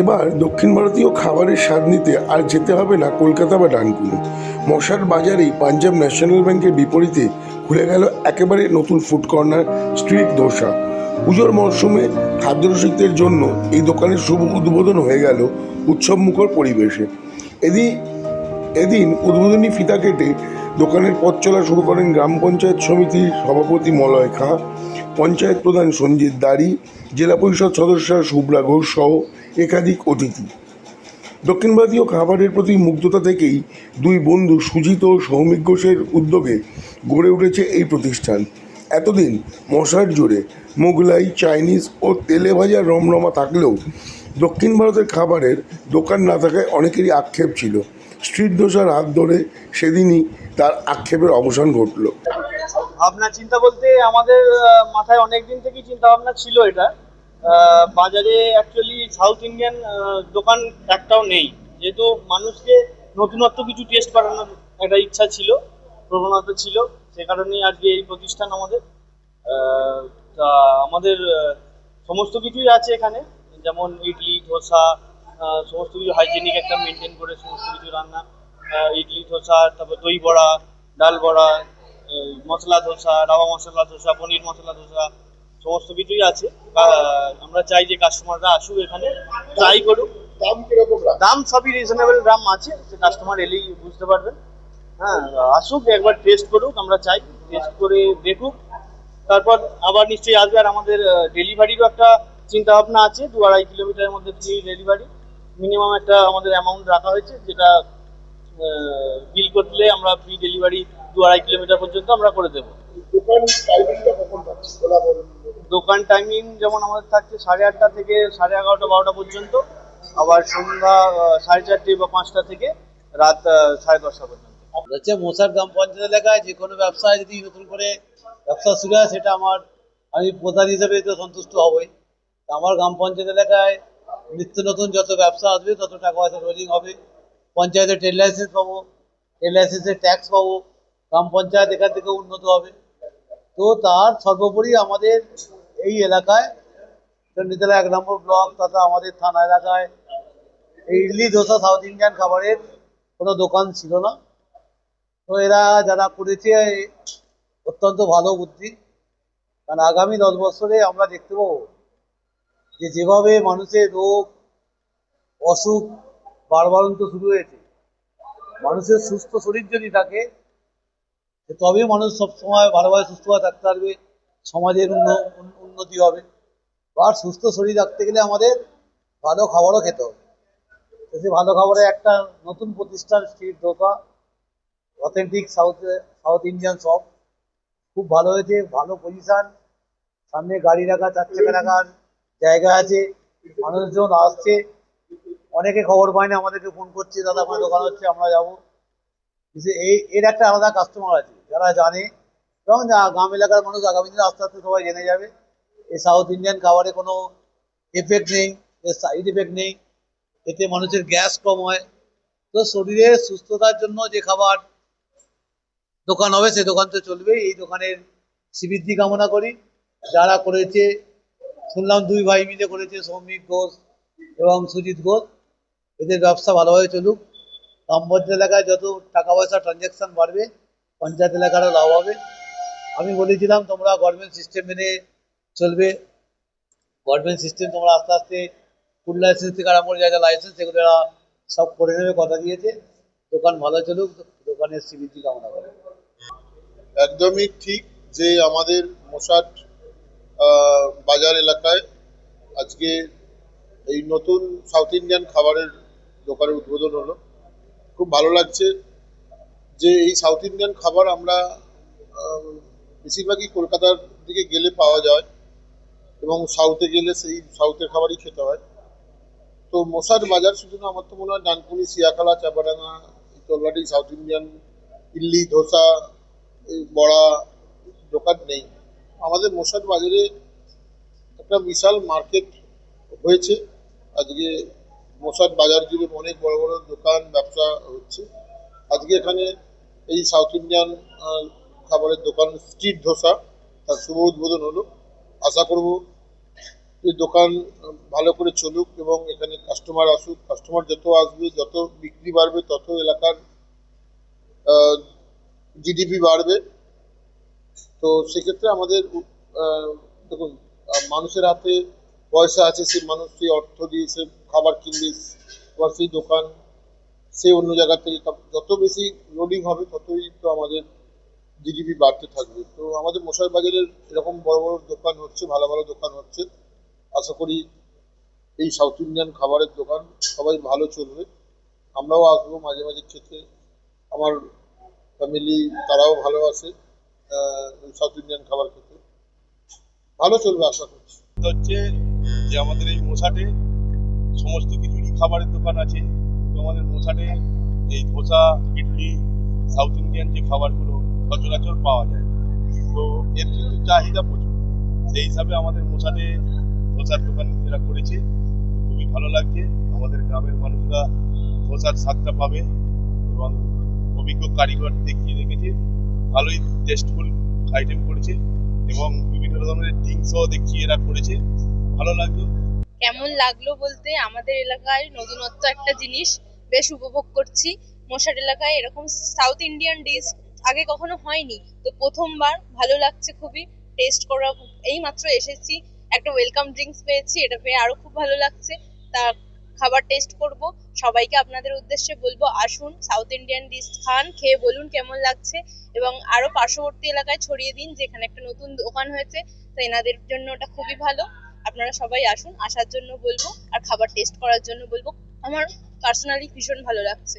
এবার দক্ষিণ ভারতীয় খাবারের স্বাদ নিতে আর যেতে হবে না কলকাতা বা ডানকুনি। মশার বাজারেই পাঞ্জাব ন্যাশনাল ব্যাংকের বিপরীতে খুলে গেল একেবারে নতুন ফুড কর্নার স্ট্রিট দোসা। পুজোর মরশুমে খাদ্যরসিকদের জন্য এই দোকানের শুভ উদ্বোধন হয়ে গেল উৎসবমুখর পরিবেশে। এদিন এদিন উদ্বোধনী ফিতা কেটে দোকানের পথ চলা শুরু করেন গ্রাম পঞ্চায়েত সমিতির সভাপতি মলয় খাঁ, পঞ্চায়েত প্রধান সঞ্জিত দাড়ি, জেলা পরিষদ সদস্য শুভ্রা ঘোষ সহ একাধিক অতিথি। দক্ষিণ ভারতীয় খাবারের প্রতি মুগ্ধতা থেকেই দুই বন্ধু সুজিত ও সৌমিক ঘোষের উদ্যোগে গড়ে উঠেছে এই প্রতিষ্ঠান। এতদিন মশার জোরে মোগলাই, চাইনিজ ও তেলে ভাজা রমরমা থাকলেও দক্ষিণ ভারতের খাবারের দোকান না থাকায় অনেকেরই আক্ষেপ ছিল। স্ট্রিট দোষার হাত ধরে সেদিনই তার আক্ষেপের অবসান ঘটল। ভাবনা চিন্তা বলতে আমাদের মাথায় অনেক দিন থেকেই চিন্তা ভাবনা ছিল এটা। বাজারে অ্যাকচুয়ালি সাউথ ইন্ডিয়ান দোকান একটাও নেই। যেহেতু মানুষকে নতুনত্ব কিছু টেস্ট করানোর একটা ইচ্ছা ছিল, প্রবণতা ছিল, সে কারণেই আজকে এই প্রতিষ্ঠান আমাদের। তা আমাদের সমস্ত কিছুই আছে এখানে। যেমন ইডলি, ধোসা সমস্ত কিছু হাইজেনিক একটা মেনটেন করে সমস্ত কিছু রান্না। ইডলি, ধোসা, তারপর দই বড়া, ডাল বড়া মশলা ধোসা রাওয়া মশলা ধোসা, পনির মশলা ধোসা সমস্ত কিছুই আছে। আমরা চাই যে কাস্টমাররা আসুক এখানে ট্রাই করুক। দাম কীরকম দাম সবই রিজনেবল দাম আছে কাস্টমার এলেই বুঝতে পারবেন। হ্যাঁ আসুক একবার টেস্ট করুক আমরা চাই। টেস্ট করে দেখুক। তারপর আবার নিশ্চয়ই আসবে। আর আমাদের ডেলিভারিরও একটা চিন্তা ভাবনা আছে। দু আড়াই কিলোমিটারের মধ্যে ফ্রি ডেলিভারি মিনিমাম একটা আমাদের অ্যামাউন্ট রাখা হয়েছে যেটা বিল করলে আমরা ফ্রি ডেলিভারি দু আড়াই কিলোমিটার পর্যন্ত আমরা করে দেবো। দোকান টাইমিংটা কখন পাচ্ছি খোলা বলুন। দোকান টাইমিং যেমন আমাদের থাকছে সাড়ে আটটা থেকে সাড়ে এগারোটা, বারোটা পর্যন্ত। আবার সন্ধ্যা সাড়ে চারটে বা পাঁচটা থেকে রাত সাড়ে দশটা পর্যন্ত। হচ্ছে মশার গ্রাম পঞ্চায়েত এলাকায় যে কোনো ব্যবসায় যদি নতুন করে ব্যবসা শুরু হয়, সেটা আমার, আমি প্রধান হিসেবে তো সন্তুষ্ট হবই। আমার গ্রাম পঞ্চায়েত এলাকায় নিত্য নতুন যত ব্যবসা আসবে, তত টাকা পয়সা রোলিং হবে। পঞ্চায়েতের ট্রেড লাইসেন্স পাবো ট্রেড লাইসেন্সের ট্যাক্স পাবো। গ্রাম পঞ্চায়েত এখান থেকে উন্নত হবে। তো তার সর্বোপরি আমাদের এই এলাকায় চণ্ডীতলা এক নম্বর ব্লক তথা আমাদের থানা এলাকায় এই ইডলি ধোসা সাউথ ইন্ডিয়ান খাবারের কোনো দোকান ছিল না। তো এরা যারা করেছে অত্যন্ত ভালো বুদ্ধি। কারণ আগামী দশ বছরে আমরা দেখতে পাবো যে যেভাবে মানুষের রোগ, অসুখ বাড়বাড়ন্ত শুরু হয়েছে। মানুষের সুস্থ শরীর যদি থাকে তো তবেই মানুষ সবসময় ভালোভাবে সুস্থভাবে থাকতে পারবে। সমাজের উন্নতি হবে। আর সুস্থ শরীর রাখতে গেলে আমাদের ভালো খাবারও খেতে হবে। সেই ভালো খাবারের একটা নতুন প্রতিষ্ঠান স্ট্রিট দোকা authentic south south Indian shop খুব ভালো হয়েছে, ভালো পজিশন সামনে গাড়ি রাখা, চার চাকা রাখার জায়গা আছে, মানুষজন আসছে। অনেকে খবর পায় না, আমাদেরকে ফোন করছে, দাদা আমার দোকান হচ্ছে, আমরা যাব। এই, এর একটা আলাদা কাস্টমার আছে, যারা জানে। এবং গ্রাম এলাকার মানুষ আগামী দিনে আস্তে আস্তে সবাই জেনে যাবে। এই সাউথ ইন্ডিয়ান খাবারে কোনো এফেক্ট নেই, এর সাইড এফেক্ট নেই, এতে মানুষের গ্যাস কম হয়। তো শরীরের সুস্থতার জন্য যে খাবার দোকান হবে, সে দোকান তো চলবেই। এই দোকানের শ্রীবৃদ্ধি কামনা করি। যারা করেছে, শুনলাম দুই ভাই মিলে করেছে, সৌমিক ঘোষ এবং সুজিত ঘোষ। এদের ব্যবসা ভালোভাবে চলুক। গ্রাম এলাকায় যত টাকা পয়সা ট্রানজ্যাকশন বাড়বে, পঞ্চায়েত এলাকারও লাভ হবে। আমি বলেছিলাম, তোমরা গভর্নমেন্ট সিস্টেম মেনে চলবে। গভর্নমেন্ট সিস্টেম তোমরা আস্তে আস্তে ফুড লাইসেন্স থেকে আরম্ভ করে যা যা লাইসেন্স সেগুলো এরা সব করে নেবে, কথা দিয়েছে। দোকান ভালো চলুক, দোকানের শ্রীবৃদ্ধি কামনা করে। একদমই ঠিক যে আমাদের মশাট বাজার এলাকায় আজকে এই নতুন সাউথ ইন্ডিয়ান খাবারের দোকানের উদ্বোধন হলো। খুব ভালো লাগছে যে এই সাউথ ইন্ডিয়ান খাবার আমরা বেশিরভাগই কলকাতার দিকে গেলে পাওয়া যায়। এবং সাউথে গেলে সেই সাউথের খাবারই খেতে হয়। তো মশার বাজার শুধু না আমার তো মনে হয় Dankuni, Siakhala, Chapadanga already south Indian, idli, dosa vada দোকান নেই। আমাদের মশার বাজারে একটা বিশাল মার্কেট হয়েছে। আজকে মশার বাজার জুড়ে অনেক বড় বড় দোকান, ব্যবসা হচ্ছে। আজকে এখানে এই সাউথ ইন্ডিয়ান খাবারের দোকান স্ট্রিট ধোসা, তার শুভ উদ্বোধন হলো। আশা করব দোকান, ভালো করে চলুক এবং এখানে কাস্টমার আসুক কাস্টমার যত আসবে, যত বিক্রি বাড়বে, তত এলাকার জিডিপি বাড়বে। তো সেক্ষেত্রে আমাদের দেখুন মানুষের হাতে পয়সা আছে সেই মানুষ সেই অর্থ দিয়ে সে খাবার কিনবে আবার সেই দোকান, সে অন্য জায়গা থেকে যত বেশি লোডিং হবে, ততই তো আমাদের জিডিপি বাড়তে থাকবে। তো আমাদের মশাই বাজারের এরকম বড় বড় দোকান হচ্ছে, ভালো ভালো দোকান হচ্ছে। আশা করি এই সাউথ ইন্ডিয়ান খাবারের দোকান সবাই ভালো চলবে। আমরাও আসব মাঝে মাঝে খেতে। আমার ফ্যামিলি তারাও ভালোবাসে সাউথ ইন্ডিয়ান খাবার খেতে। ভালো চলবে আশা করছি। হচ্ছে যে আমাদের এই মশাটে সমস্ত কিছুরই খাবারের দোকান আছে। তো আমাদের মশাটে এই ধোসা, ইডলি সাউথ ইন্ডিয়ান যে খাবারগুলো সচরাচর পাওয়া যায়। তো এর কিন্তু চাহিদা প্রচুর। সেই হিসাবে আমাদের মশাটে ধোসার দোকান এরা করেছে। খুবই ভালো লাগছে। আমাদের গ্রামের মানুষরা ধোসার স্বাদটা পাবে এবং অভিজ্ঞ কারিগর দেখিয়ে রেখেছে। ভালোই টেস্টফুল আইটেম করেছে এবং বিভিন্ন ধরনের ড্রিঙ্কসও দেখিয়ে এরা করেছে। ভালো লাগল। কেমন লাগল বলতে আমাদের এলাকায় নতুনত্ব একটা জিনিস বেশ উপভোগ করছি। মশার এলাকায় এরকম সাউথ ইন্ডিয়ান ডিশ আগে কখনো হয়নি। তো প্রথমবার ভালো লাগছে খুবই। টেস্ট করা এই মাত্র এসেছি। একটা ওয়েলকাম ড্রিঙ্কস পেয়েছি, এটা পেয়ে আরও খুব ভালো লাগছে। তা খাবার টেস্ট করব। সবাইকে আপনাদের উদ্দেশ্যে বলব, আসুন সাউথ ইন্ডিয়ান ডিশ খান, খেয়ে বলুন কেমন লাগছে। এবং আরও পার্শ্ববর্তী এলাকায় ছড়িয়ে দিন, যেখানে একটা নতুন দোকান হয়েছে, তো এনাদের জন্য ওটা খুবই ভালো। আপনারা সবাই আসুন, আসার জন্য বলব, আর খাবার টেস্ট করার জন্য বলব। আমার পার্সোনালি ভীষণ ভালো লাগছে।